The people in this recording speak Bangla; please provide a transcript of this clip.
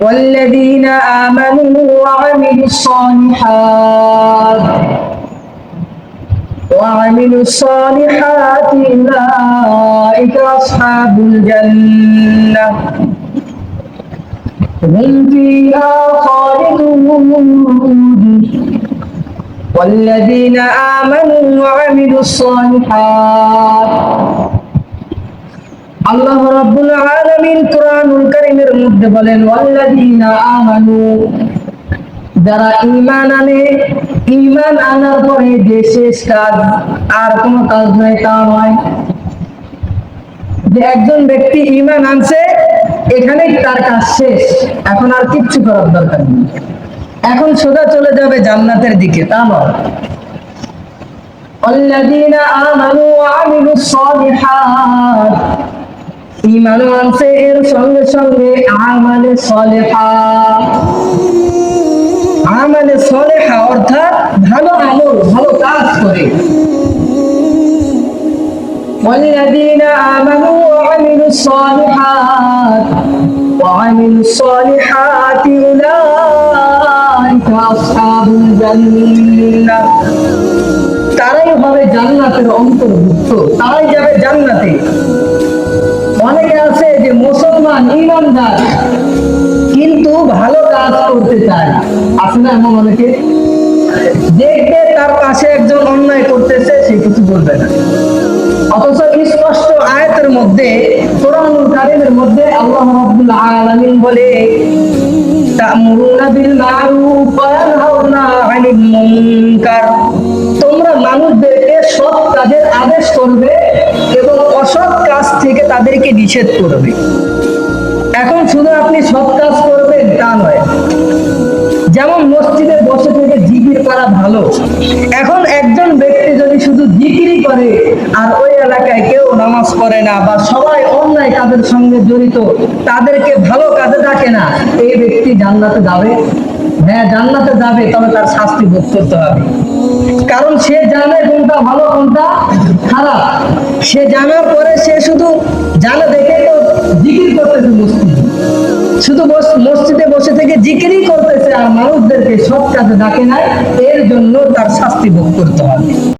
والذين آمنوا وعملوا الصالحات وعملوا الصالحات أولئك أصحاب الجنة. هم فيها خالدون. والذين آمنوا وعملوا الصالحات কোরআনুল কারীমের মধ্যে বলেন ওয়াল্লাযীনা আমানু যারা ঈমান আনে ঈমান আনার পরে যে শেষ কাজ আর কোনো কাজ নয় তা নয় যে একজন ব্যক্তি ঈমান আনছে এখানেই তার কাজ শেষ এখন আর কিচ্ছু করার দরকার নেই এখন সোজা চলে যাবে জান্নাতের দিকে তা নয় والذين آمنوا وعملوا الصالحات ইমান আনছে এর সঙ্গে সঙ্গে আমালে সলেহা আমালে সলেহা অর্থাৎ ভালো আমল ভালো কাজ করে والذين آمنوا وعملوا الصالحات وعملوا الصالحات أولئك أصحاب الجنة তারাই হবে জান্নাতের অন্তর্ভুক্ত তারাই যাবে জান্নাতে অনেকে আছে যে মুসলমান, ইমানদার, কিন্তু ভালো কাজ করতে চায় আছে না এমন অনেকে? দেখবে তার পাশে একজন অন্যায় করতেছে, সে কিছু বলবে না। অথচ স্পষ্ট আয়াতের মধ্যে, কোরআনুল কারীমের মধ্যে আল্লাহ বলে তোমরা মানুষদেরকে কাজের আদেশ করবে তাদেরকে নিষেধ করবে। এখন শুধু আপনি সৎ কাজ করবেন তা নয়। যেমন মসজিদে বসে থেকে জিকির করা ভালো, এখন একজন ব্যক্তি যদি শুধু জিকিরই করে, আর ওই এলাকায় কেউ নামাজ পড়ে না বা সবাই অন্যায় কাজের সঙ্গে জড়িত, তাদেরকে ভালো কাজে ডাকে না, এই ব্যক্তি জান্নাতে যাবে? হ্যাঁ জান্নাতে যাবে, তবে তার শাস্তি ভোগ করতে হবে। কারণ সে জানে কোনটা ভালো, কোনটা খারাপ। সে জানার পরে সে করতেছে মসজিদে। শুধু মসজিদে বসে থেকে জিকিরই করতেছে আর মানুষদেরকে সব কাজে ডাকে না, এর জন্য তার শাস্তি ভোগ করতে হবে।